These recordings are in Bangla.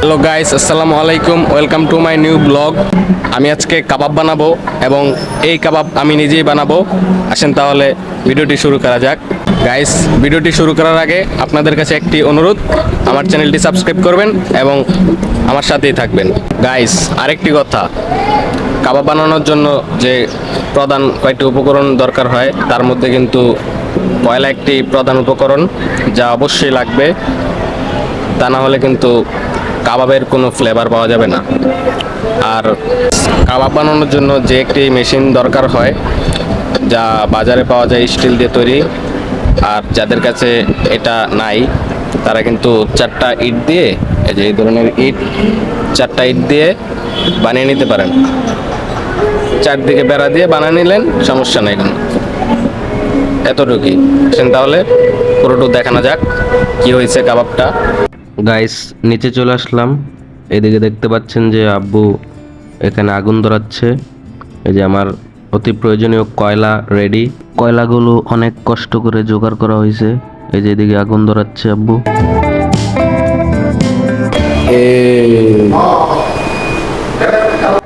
হ্যালো গাইস আসসালামু আলাইকুম welcome to my new blog আমি আজকে কাবাব বানাবো এবং এই কাবাব আমি নিজেই বানাবো। আসেন তাহলে ভিডিওটি শুরু করা যাক। গাইস ভিডিওটি শুরু করার আগে আপনাদের কাছে একটি অনুরোধ, আমার চ্যানেলটি সাবস্ক্রাইব করবেন এবং আমার সাথেই থাকবেন। গাইস আরেকটি কথা। কাবাব বানানোর জন্য যে প্রধান কয়েকটি উপকরণ দরকার হয়, তার মধ্যে কিন্তু কয়লা একটি প্রধান উপকরণ, যা অবশ্যই লাগবে। তা না হলে কিন্তু কাবাবের কোনো ফ্লেভার পাওয়া যাবে না। আর কাবাব বানানোর জন্য যে একটি মেশিন দরকার হয়, যা বাজারে পাওয়া যায় স্টিল দিয়ে তৈরি, আর যাদের কাছে এটা নাই, তারা কিন্তু চারটা ইট দিয়ে, এই যে এই ধরনের ইট, চারটা ইট দিয়ে বানিয়ে নিতে পারেন। চারদিকে বেড়া দিয়ে বানিয়ে নিলেন সমস্যা নেই কোনো। এতটুকুই। আসেন তাহলে পুরোটুকু দেখানো যাক কি হয়েছে কাবাবটা। গাইস নিচে চলে আসলাম। এদিকে দেখতে পাচ্ছেন যে আব্বু এখানে আগুন ধরাচ্ছে। এই যে আমার অতি প্রয়োজনীয় কয়লা রেডি কয়লাগুলো অনেক কষ্ট করে জোগাড় করা হয়েছে। এই যে এদিকে আগুন ধরাচ্ছে আব্বু।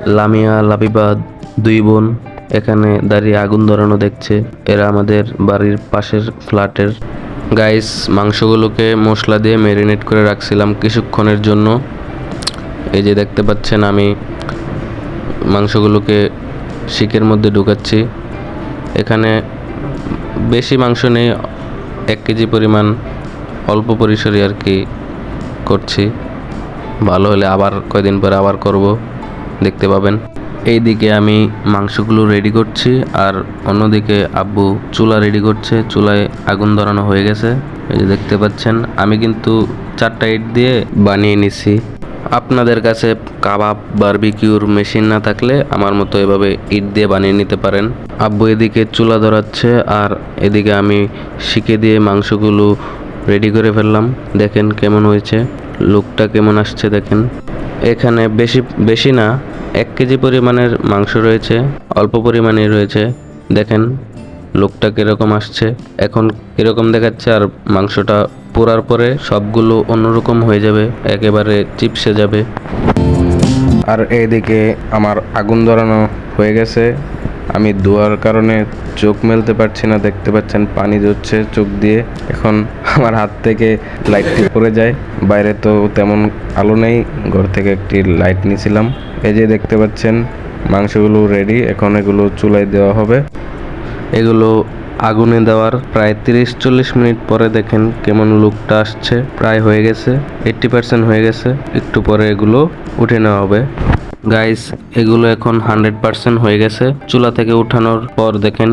লামিয়া লাবিবা দুই বোন, এখানে দাঁড়িয়ে আগুন ধরানো দেখছে। এরা আমাদের বাড়ির পাশের ফ্ল্যাটের। গাইস, মাংসগুলোকে মশলা দিয়ে ম্যারিনেট করে রাখছিলাম কিছুক্ষণের জন্য। এই যে দেখতে পাচ্ছেন, আমি মাংসগুলোকে শিকের মধ্যে ঢুকাচ্ছি। এখানে বেশি মাংস নেই, এক কেজি পরিমাণ অল্প পরিসরে আর কি করছি। ভালো হলে আবার কয়দিন পরে আবার করব। দেখতে পাবেন। এইদিকে আমি মাংসগুলো রেডি করছি আর অন্যদিকে আব্বু চুলা রেডি করছে, চুলায় আগুন ধরানো হয়ে গেছে। এই যে দেখতে পাচ্ছেন, আমি কিন্তু চারটা ইট দিয়ে বানিয়ে নিছি। আপনাদের কাছে কাবাব বারবিকিউর মেশিন না থাকলে আমার মতো এভাবে ইট দিয়ে বানিয়ে নিতে পারেন। আব্বু এদিকে চুলা ধরাচ্ছে আর এদিকে আমি শিখে দিয়ে মাংসগুলো রেডি করে ফেললাম। দেখেন কেমন হয়েছে লুকটা কেমন আসছে দেখেন। এখানে বেশি বেশি না এক কেজি পরিমাণের মাংস রয়েছে, অল্প পরিমাণে রয়েছে। দেখেন, লোকটা কীরকম আসছে। এখন কীরকম দেখাচ্ছে আর মাংসটা পোড়ার পরে সবগুলো অন্যরকম হয়ে যাবে, একেবারে চিপসে যাবে। আর এইদিকে আমার আগুন ধরানো হয়ে গেছে। আমি ধোয়ার কারণে চোখ মেলতে পারছি না, দেখতে পাচ্ছেন পানি ঝরছে চোখ দিয়ে। এখন আমার হাত থেকে লাইটটি পড়ে যায়। বাইরে তো তেমন আলো নেই, ঘর থেকে একটি লাইট নিয়েছিলাম এই যে দেখতে পাচ্ছেন, মাংসগুলো রেডি এখন এগুলো চুলায় দেওয়া হবে। এগুলো আগুনে দেওয়ার প্রায় তিরিশ চল্লিশ মিনিট পরে দেখেন কেমন লুকটা আসছে। প্রায় হয়ে গেছে এইট্টি পার্সেন্ট হয়ে গেছে। একটু পরে এগুলো উঠে নেওয়া হবে। গাইস এগুলো এখন হান্ড্রেড পার্সেন্ট হয়ে গেছে। চুলা থেকে উঠানোর পর দেখেন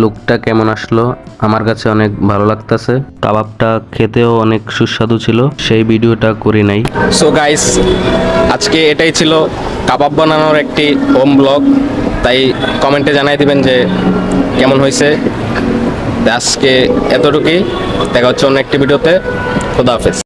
লুকটা কেমন আসলো। আমার কাছে অনেক ভালো লাগতেছে। কাবাবটা খেতেও অনেক সুস্বাদু ছিল। সেই ভিডিওটা করি নাই। সো গাইস আজকে এটাই ছিল কাবাব বানানোর একটি হোম ব্লগ তাই কমেন্টে জানাই দিবেন যে কেমন হয়েছে। আজকে এতটুকুই। দেখা হচ্ছে অন্য একটি ভিডিওতে। খোদা হাফেজ।